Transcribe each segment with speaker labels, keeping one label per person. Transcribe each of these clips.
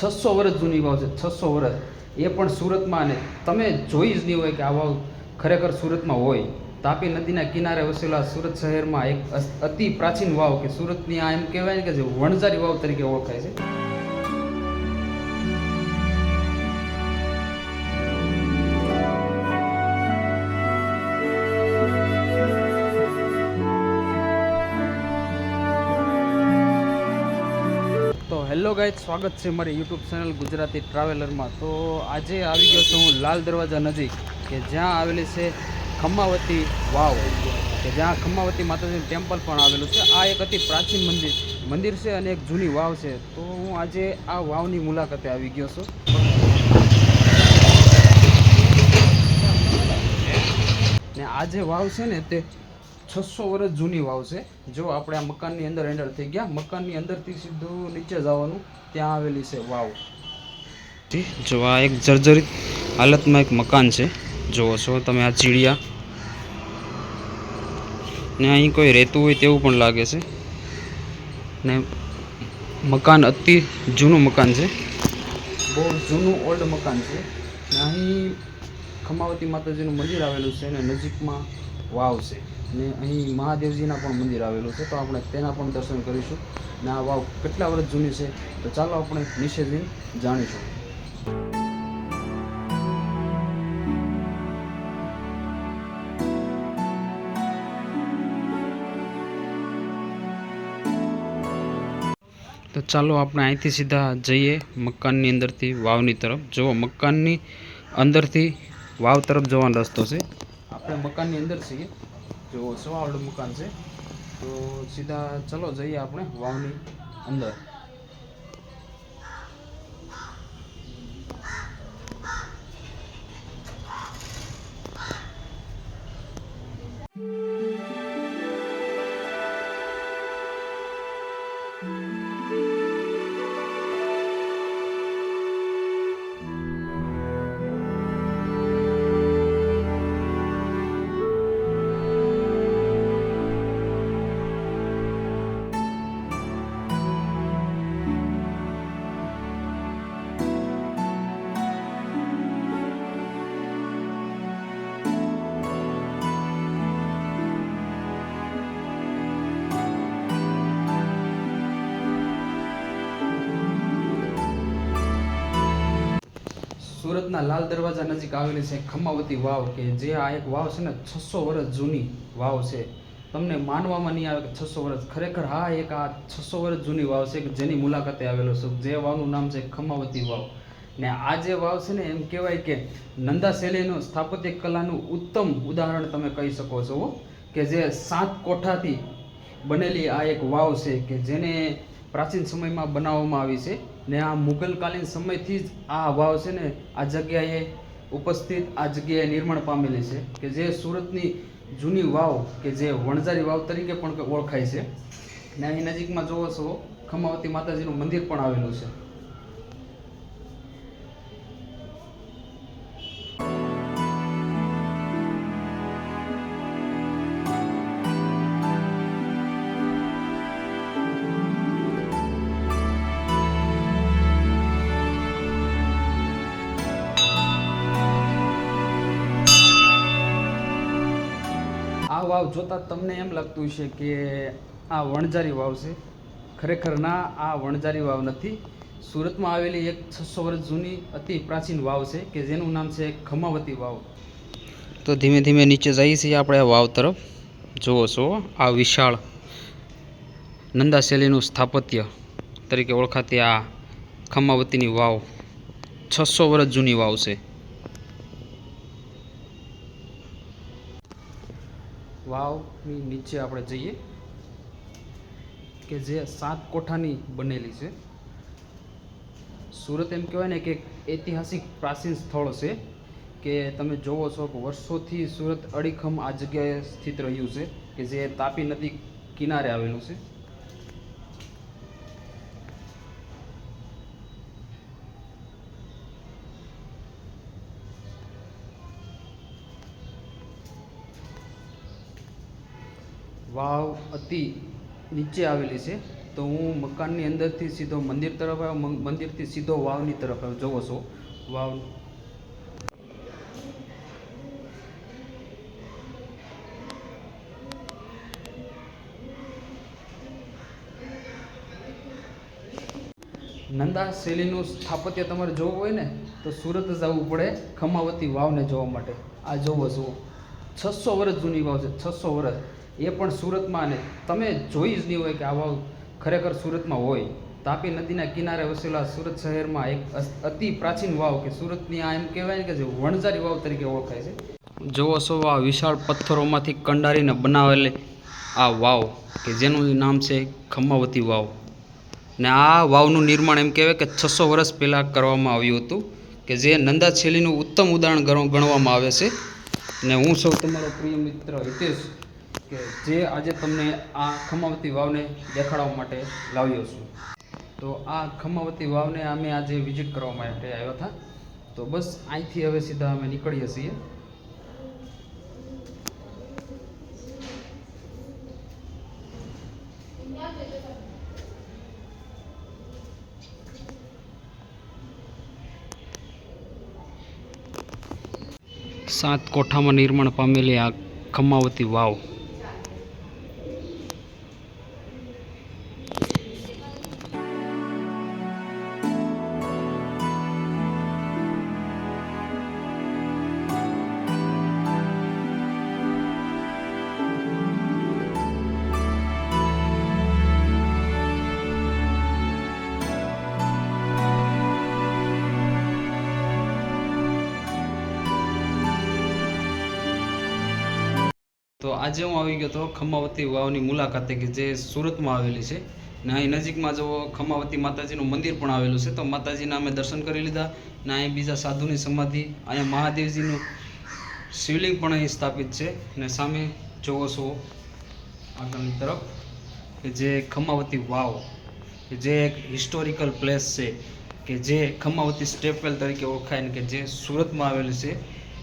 Speaker 1: છસો વર્ષ જૂની વાવ છે, છસો વર્ષ એ પણ સુરતમાં અને તમે જોઈ જ નહીં હોય કે આ વાવ ખરેખર સુરતમાં હોય. તાપી નદીના કિનારે વસેલા સુરત શહેરમાં એક અતિ પ્રાચીન વાવ કે સુરતની આ એમ કહેવાય કે જે વણઝારી વાવ તરીકે ઓળખાય છે. હેલો ગાય સ્વાગત છે મારી યુટ્યુબ ચેનલ ગુજરાતી ટ્રાવેલરમાં. તો આજે આવી ગયો છું હું લાલ દરવાજા નજીક, કે જ્યાં આવેલી છે ખમ્માવતી વાવ. કે જ્યાં ખમ્માવતી માતાજીનું ટેમ્પલ પણ આવેલું છે. આ એક અતિ પ્રાચીન મંદિર મંદિર છે અને એક જૂની વાવ છે. તો હું આજે આ વાવની મુલાકાતે આવી ગયો છું. ને આ જે વાવ છે ને તે છસો વર્ષ જૂની વાવ છે. જો આપણે આ મકાનની અંદર એન્ટર થઈ ગયા મકાનની અંદરથી સીધું નીચે જવાનું ત્યાં આવેલી છે વાવ. જો આ એક જર્જરિત હાલતમાં એક મકાન છે. જુઓ છો તમે આ ચીડિયા. ને અહીં કોઈ રહેતું હોય તેવું પણ લાગે છે. ને મકાન અતિ જૂનું મકાન છે. બહુ જૂનું ઓલ્ડ મકાન છે. ને અહીં ખમાવતી માતાજીનું મંદિર આવેલું છે અને નજીકમાં વાવ છે. ને અહીં મહાદેવજીના પણ મંદિર આવેલું છે. તો આપણે તેના પણ દર્શન કરીશું. ને આ વાવ કેટલા વર્ષ જૂની છે? તો ચાલો આપણે નીચે જાણીશું. તો ચાલો આપણે અહીંથી સીધા જઈએ મકાનની અંદરથી વાવની તરફ. જુઓ, મકાનની અંદરથી વાવ તરફ જવાનો રસ્તો છે. આપણે મકાનની અંદર છીએ. જુઓ સવાવડું મકાન છે તો સીધા ચલો જઈએ આપણે વાવની અંદર. સુરતના લાલ દરવાજા નજીક આવેલી છે ખમ્માવતી વાવ કે જે આ એક વાવ છે ને છસો વર્ષ જૂની વાવ છે. તમને માનવામાં નહીં આવે કે છસો વર્ષ. ખરેખર હા, એક આ છસો વર્ષ જૂની વાવ છે કે જેની મુલાકાતે આવેલો છું. જે વાવનું નામ છે ખમ્માવતી વાવ. ને આ જે વાવ છે ને એમ કહેવાય કે નંદા શૈલીનું સ્થાપત્ય કલાનું ઉત્તમ ઉદાહરણ તમે કહી શકો છો કે જે સાત કોઠાથી બનેલી આ એક વાવ છે કે જેને પ્રાચીન સમયમાં બનાવવામાં આવી છે ને આ મુઘલકાલીન સમયથી જ આ વાવ છે ને આ જગ્યાએ ઉપસ્થિત, આ જગ્યાએ નિર્માણ પામેલી છે કે જે સુરતની જૂની વાવ કે જે વણઝારી વાવ તરીકે પણ ઓળખાય છે. ને અહીં નજીકમાં જોવો છો ખમાવતી માતાજીનું મંદિર પણ આવેલું છે. આ વાવ જોતાં તમને એમ લાગતું છે કે આ વણઝારી વાવ છે. ખરેખર ના, આ વણઝારી વાવ નથી. સુરતમાં આવેલી એક છસો વર્ષ જૂની અતિ પ્રાચીન વાવ છે કે જેનું નામ છે ખમાવતી વાવ. તો ધીમે ધીમે નીચે જઈએ છીએ આપણે વાવ તરફ. જુઓ છો, આ વિશાળ નંદા શૈલીનું સ્થાપત્ય તરીકે ઓળખાતી આ ખમાવતીની વાવ. છસો વર્ષ જૂની વાવ છે. વાવની નીચે આપણે જઈએ કે જે સાત કોઠાની બનેલી છે. સુરત એમ કહેવાય ને કે ઐતિહાસિક પ્રાચીન સ્થળ છે કે તમે જોવો છો કે વર્ષોથી સુરત અડીખમ આ જગ્યાએ સ્થિત રહ્યું છે કે જે તાપી નદી કિનારે આવેલું છે. વાવ અતિ નીચે આવેલી છે. તો હું મકાનની અંદરથી સીધો મંદિર તરફ આવ્યો મંદિરથી સીધો વાવની તરફ આવ્યો. જોવો છો, વાવ. નંદા શૈલીનું સ્થાપત્ય તમારે જોવું હોય ને, તો સુરત જ આવવું પડે ખમાવતી વાવને જોવા માટે. આ જોવો જુઓ. છસો વર્ષ જૂની વાવ છે, છસો વર્ષ. એ પણ સુરતમાં અને તમે જોઈ જ નહીં હોય કે આ વાવ ખરેખર સુરતમાં હોય. તાપી નદીના કિનારે વસેલા સુરત શહેરમાં એક અતિ પ્રાચીન વાવ કે સુરતની આ એમ કહેવાય ને કે જે વણઝારી વાવ તરીકે ઓળખાય છે. જોવો છો આ વિશાળ પથ્થરોમાંથી કંડારીને બનાવેલી આ વાવ કે જેનું નામ છે ખમ્માવતી વાવ. ને આ વાવનું નિર્માણ એમ કહેવાય કે છસો વર્ષ પહેલાં કરવામાં આવ્યું હતું કે જે નંદા શૈલીનું ઉત્તમ ઉદાહરણ ગણવામાં આવે છે. ને હું સૌ તમારો પ્રિય મિત્ર હિતેશ કે જે આજે તમને આ ખમાવતી વાવને દેખાડવા માટે લાવ્યો છું. તો આ ખમાવતી વાવને અમે આજે વિઝિટ કરવા માટે આવ્યા હતા. તો બસ અહીંથી હવે સીધા અમે નીકળીએ છીએ. સાત કોઠામાં નિર્માણ પામેલી આ ખમાવતી વાવ. તો આજે હું આવી ગયો હતો ખમાવતી વાવની મુલાકાતે કે જે સુરતમાં આવેલી છે. ને અહીં નજીકમાં જો ખમાવતી માતાજીનું મંદિર પણ આવેલું છે, તો માતાજીના અમે દર્શન કરી લીધા. ને અહીં બીજા સાધુની સમાધિ, અહીંયા મહાદેવજીનું શિવલિંગ પણ અહીં સ્થાપિત છે. ને સામે જોવો છો આગળની તરફ, કે જે ખમાવતી વાવ, કે જે એક હિસ્ટોરિકલ પ્લેસ છે, કે જે ખમાવતી સ્ટેપવેલ તરીકે ઓળખાય ને કે જે સુરતમાં આવેલું છે.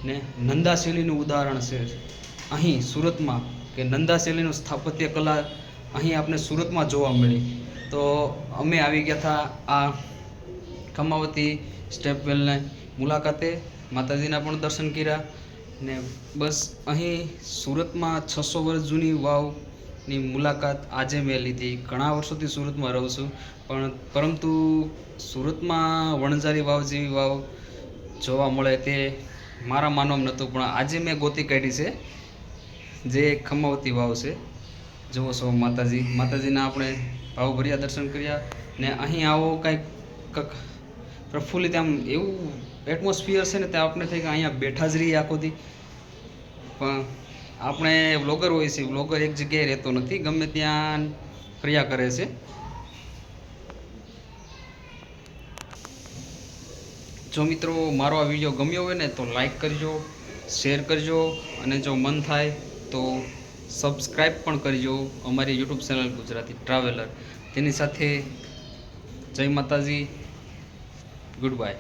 Speaker 1: ને નંદા શૈલીનું ઉદાહરણ છે. અહીં સુરતમાં કે નંદા શૈલીનું સ્થાપત્ય કલા અહીં આપણે સુરતમાં જોવા મળી. તો અમે આવી ગયા હતા આ ખમાવતી સ્ટેપવેલને મુલાકાતે, માતાજીના પણ દર્શન કર્યા ને બસ અહીં સુરતમાં છસો વર્ષ જૂની વાવની મુલાકાત આજે મેં લીધી. ઘણા વર્ષોથી સુરતમાં રહું છું, પણ પરંતુ સુરતમાં વણઝારી વાવ જેવી વાવ જોવા મળે તે મારા માનવામાં નહોતું, પણ આજે મેં ગોતી કાઢી છે. જે ખમાવતી વાવ છે. જુઓ છો માતાજી. માતાજીના આપણે ભાવભર્યા દર્શન કર્યા ને અહીં આવો કાંઈક કંઈક પ્રફુલ્લિત આમ એવું એટમોસ્ફિયર છે ને તે આપણે થાય કે અહીંયા બેઠા જ રહીએ આખો દી. પણ આપણે વ્લોગર હોય છે વ્લોગર એક જગ્યાએ રહેતો નથી, ગમે ત્યાં ફર્યા કરે છે. જો મિત્રો મારો આ વીડિયો ગમ્યો હોય ને તો લાઈક કરજો શેર કરજો અને જો મન થાય તો સબસ્ક્રાઈબ પણ કરજો અમારી યુટ્યુબ ચેનલ ગુજરાતી ટ્રાવેલર. તેની સાથે જય માતાજી ગુડ બાય